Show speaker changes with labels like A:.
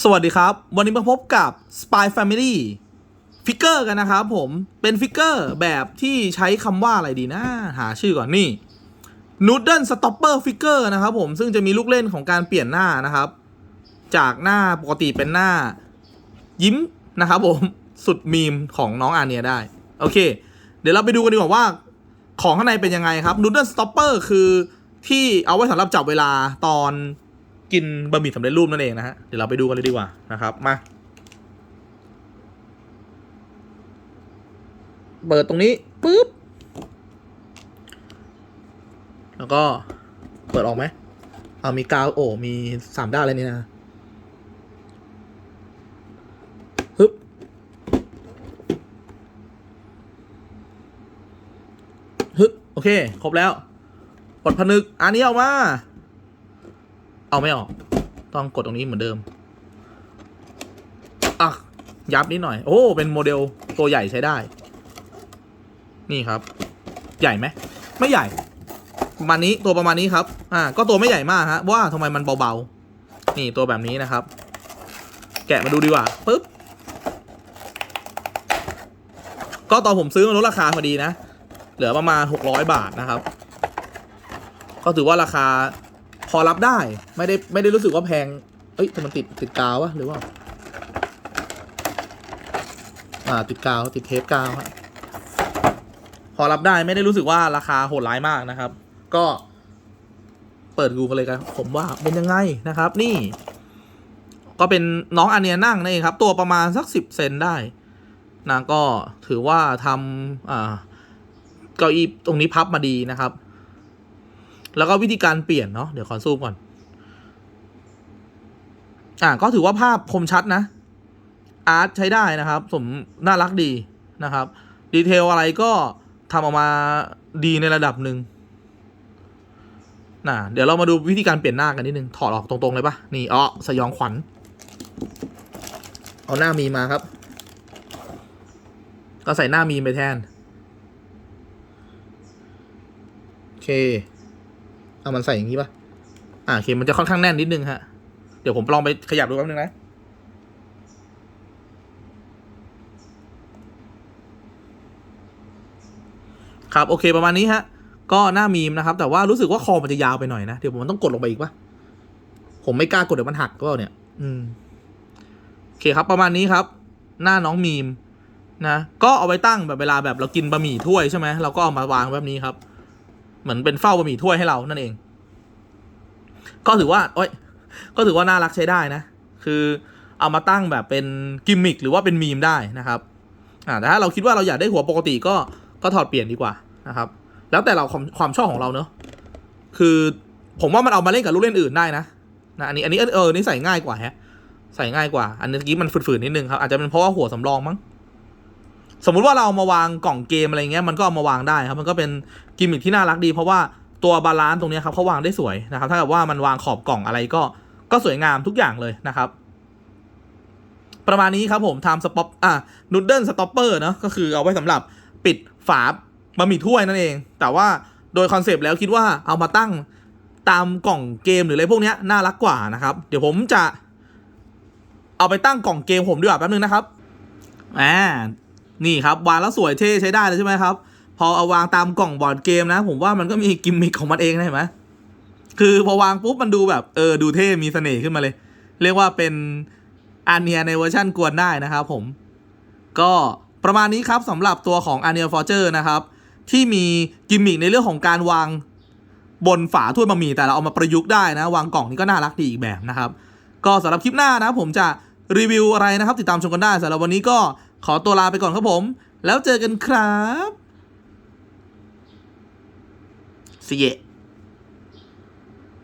A: สวัสดีครับ วันนี้มาพบกับ Spy Family ฟิกเกอร์กันนะครับผมเป็นฟิกเกอร์แบบที่ใช้คำว่าอะไรดีนะ หาชื่อก่อนนี่ Noodle Stopper Figure นะครับผมซึ่งจะมีลูกเล่นของการเปลี่ยนหน้านะครับ จากหน้าปกติเป็นหน้า ยิ้มนะครับผมสุดมีมของน้องอาเนียได้ โอเค เดี๋ยวเราไปดูกันดีกว่าว่า ของข้างในเป็นยังไงครับ Noodle Stopper คือที่เอาไว้สำหรับจับเวลาตอน กินบะหมี่สำเร็จรูปนั่นเองนะฮะ เดี๋ยวเราไปดูกันเลยดีกว่านะครับมา เปิดตรงนี้ปุ๊บ แล้วก็เปิดออกไหมเอามีกาวโอ้มีสามด้านเลยนี่นะฮึบฮึบโอเค ครบแล้วปลดผนึกอันนี้ออกมา เอาไม่ออก ต้องกดตรงนี้เหมือนเดิมอะยับนิดหน่อย โอ้ เป็นโมเดลตัวใหญ่ใช้ได้ นี่ครับ ใหญ่ไหม ไม่ใหญ่ ประมาณนี้ตัวประมาณนี้ครับ อ่า ก็ตัวไม่ใหญ่มากฮะ ว่าทำไมมันเบาๆ นี่ตัวแบบนี้นะครับ แกะมาดูดีกว่าปึ๊บ ก็ตอนผมซื้อมันลดราคาพอดีนะ เหลือประมาณหกร้อยบาทนะครับ ก็ถือว่าราคา พอรับได้ไม่ได้ไม่ได้รู้สึกว่าแพง เอ้ยแต่มันติดติดกาววะหรือว่า อ่าติดกาวติดเทปกาวครับพอรับได้ไม่ได้รู้สึกว่าราคาโหดร้ายมากนะครับ ก็เปิดดูกันเลยครับผมว่าเป็นยังไงนะครับ นี่ ก็เป็นน้องอันเนียนั่งนี่ครับ ตัวประมาณสักสิบเซนได้นะก็ถือว่าทำอ่าเก้าอี้ตรงนี้พับมาดีนะครับ แล้วก็วิธีการเปลี่ยนเนาะเดี๋ยวขอซูมก่อน อ่าก็ถือว่าภาพคมชัดนะ อาร์ตใช้ได้นะครับ สมน่ารักดีนะครับ ดีเทลอะไรก็ทำออกมาดีในระดับหนึ่งน่ะเดี๋ยวเรามาดูวิธีการเปลี่ยนหน้ากันนิดนึง ถอดออกตรงๆเลยปะนี่อ๋อสยองขวัญ เอาหน้ามีมาครับ ก็ใส่หน้ามีไปแทน โอเค เอามันใส่อย่างนี้ปะอ่าโอเคมันจะค่อนข้างแน่นนิดนึงฮะ เดี๋ยวผมลองไปขยับดูแป๊บนึงนะ ครับโอเคประมาณนี้ฮะ ก็หน้ามีมนะครับ แต่ว่ารู้สึกว่าคอมันจะยาวไปหน่อยนะ เดี๋ยวผมต้องกดลงไปอีกปะผมไม่กล้ากดเดี๋ยวมันหักก็เนี่ย อืมโอเคครับประมาณนี้ครับ หน้าน้องมีมนะ ก็เอาไว้ตั้งแบบเวลาแบบเรากินบะหมี่ถ้วยใช่ไหมเราก็เอามาวางแบบนี้ครับ เหมือนเป็นเฝ้าบะหมี่ถ้วยให้เรานั่นเอง ก็ถือว่าโอ้ยก็ถือว่าน่ารักใช้ได้นะ คือเอามาตั้งแบบเป็นกิมมิคหรือว่าเป็นมีมได้นะครับอ่าแต่ถ้าเราคิดว่าเราอยากได้หัวปกติก็ก็ถอดเปลี่ยนดีกว่านะครับ แล้วแต่เราความความชอบของเราเนอะคือผมว่ามันเอามาเล่นกับลูกเล่นอื่นได้นะนะอันนี้อันนี้เออนี่ใส่ง่ายกว่าแฮะ ใส่ง่ายกว่า อันนี้มันฝืดๆนิดนึงครับอาจจะเป็นเพราะว่าหัวสำรองมั้งสมมุติว่าเราเอามาวางกล่องเกมอะไรเงี้ยมันก็เอามาวางได้ครับ มันก็เป็น กิมมิคที่น่ารักดี เพราะว่าตัวบาลานซ์ตรงนี้ครับเขาวางได้สวยนะครับถ้าเกิดว่ามันวางขอบกล่องอะไรก็ก็สวยงามทุกอย่างเลยนะครับ ประมาณนี้ครับผมทำสป๊อปอะนูดเดิลสต็อปเปอร์เนาะก็คือเอาไว้สำหรับปิดฝาบะหมี่ถ้วยนั่นเอง แต่ว่าโดยคอนเซปต์แล้วคิดว่าเอามาตั้งตามกล่องเกมหรืออะไรพวกนี้น่ารักกว่านะครับ เดี๋ยวผมจะเอาไปตั้งกล่องเกมผมดีกว่าแป๊บนึงนะครับอ่านี่ครับวางแล้วสวยเท่ใช้ได้เลยใช่ไหมครับ พอเอาวางตามกล่องบอร์ดเกมนะ ผมว่ามันก็มีกิมมิคของมันเองนะเห็นไหมคือพอวางปุ๊บมันดูแบบเออดูเท่ มีเสน่ห์ขึ้นมาเลย เรียกว่าเป็นอาเนียในเวอร์ชั่นกวนได้นะครับผม ก็ประมาณนี้ครับสำหรับตัวของ a r n i a Forger นะครับ ที่มีกิมมิคในเรื่องของการวางบนฝาถ้วยบะหมี่แต่เราเอามาประยุกต์ได้นะ วางกล่องนี่ก็น่ารักดีอีกแบบนะครับ ก็สำหรับคลิปหน้านะ ผมจะรีวิวอะไรนะครับ ติดตามชมกันได้สำหรับวันนี้ก็ขอตัวลาไปก่อนครับผม แล้วเจอกันครับ Sige.